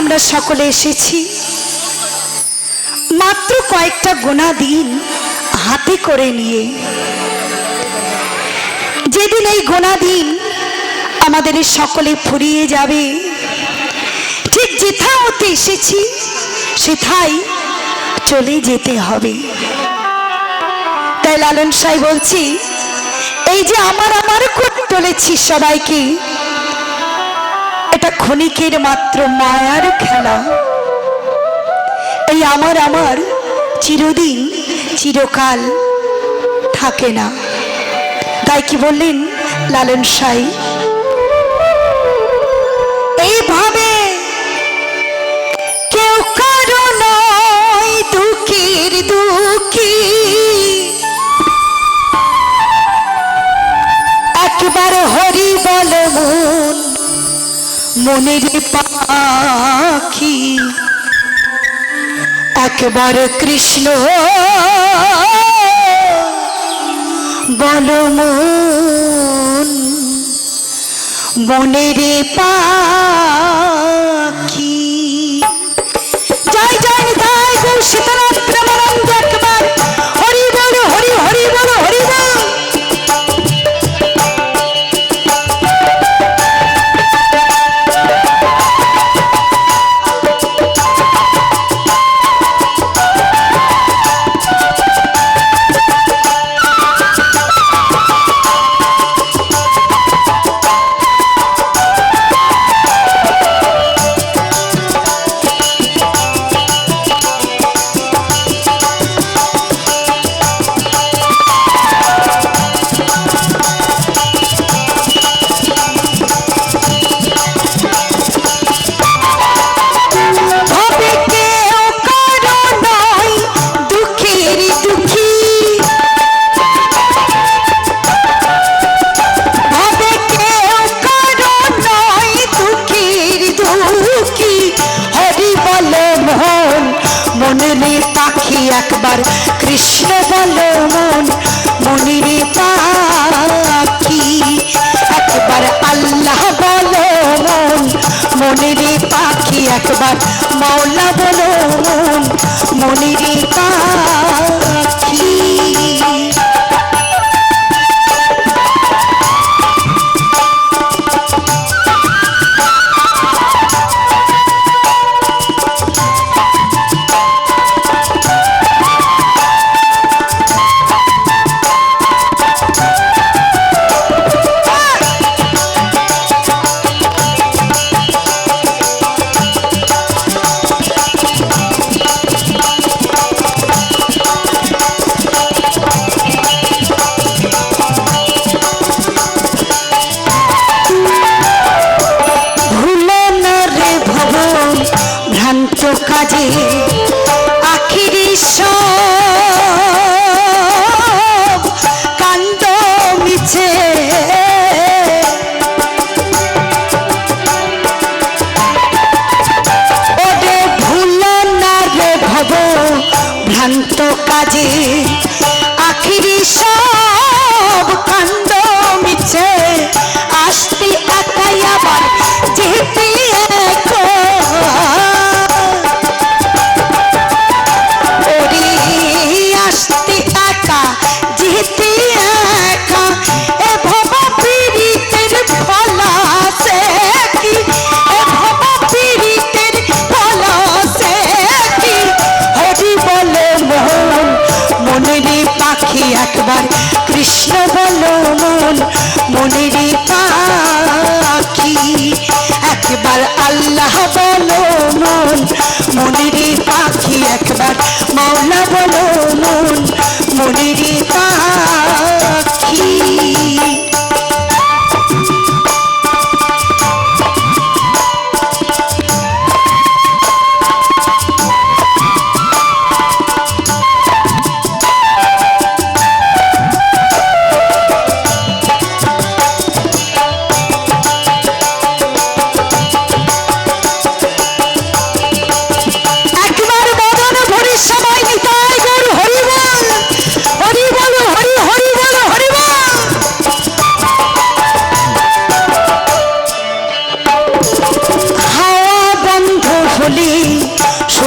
আমরা সকলে এসেছি। মাত্র কয়েকটা গোনা দিন হাতে করে নিয়ে। যেদিন এই গোনা দিন আমাদের সকলে ফুরিয়ে যাবে, ঠিক যেথা হতে এসেছি, সেথাই চলে যেতে হবে। তাই লালন সাই বলছি, এই যে আমার আমার করে চলেছি সবাইকে ক্ষণিকের মাত্র মায়ার খেলা। এই আমার আমার চিরদিন, চিরকাল থাকে না। তাই কি বললেন লালন সাই? মনের পাখি। একবার কৃষ্ণ বলো মন মনের পাখি। একবার কৃষ্ণ বল মন, মনির পাখি। একবার আল্লাহ বলো মন, মনির পাখি। একবার মাওলা বলো মন, মনির পাখি।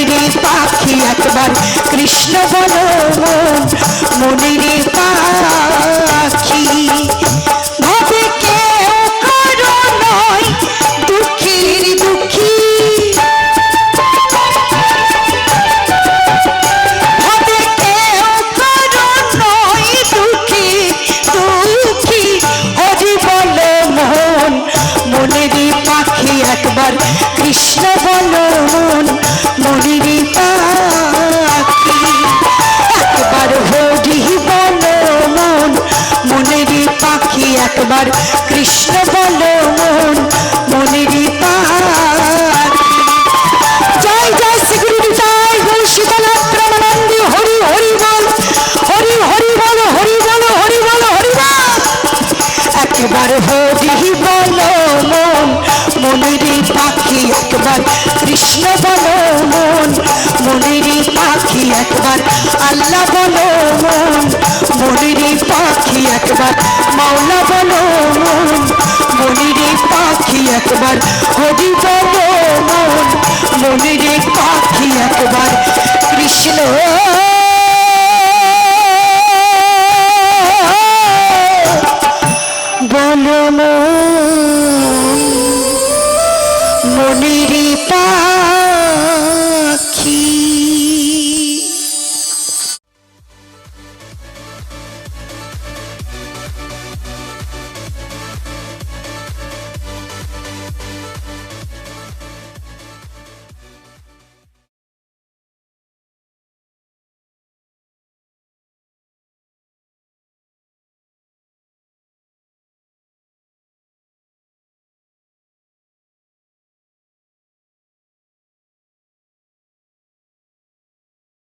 every day's possible. পাখি একবার, আল্লাহ বলো মন মনিরে পাখি একবার, মাওলা বলো মন মনিরে পাখি একবার, হরি বলো মন মনিরে পাখি একবার, কৃষ্ণ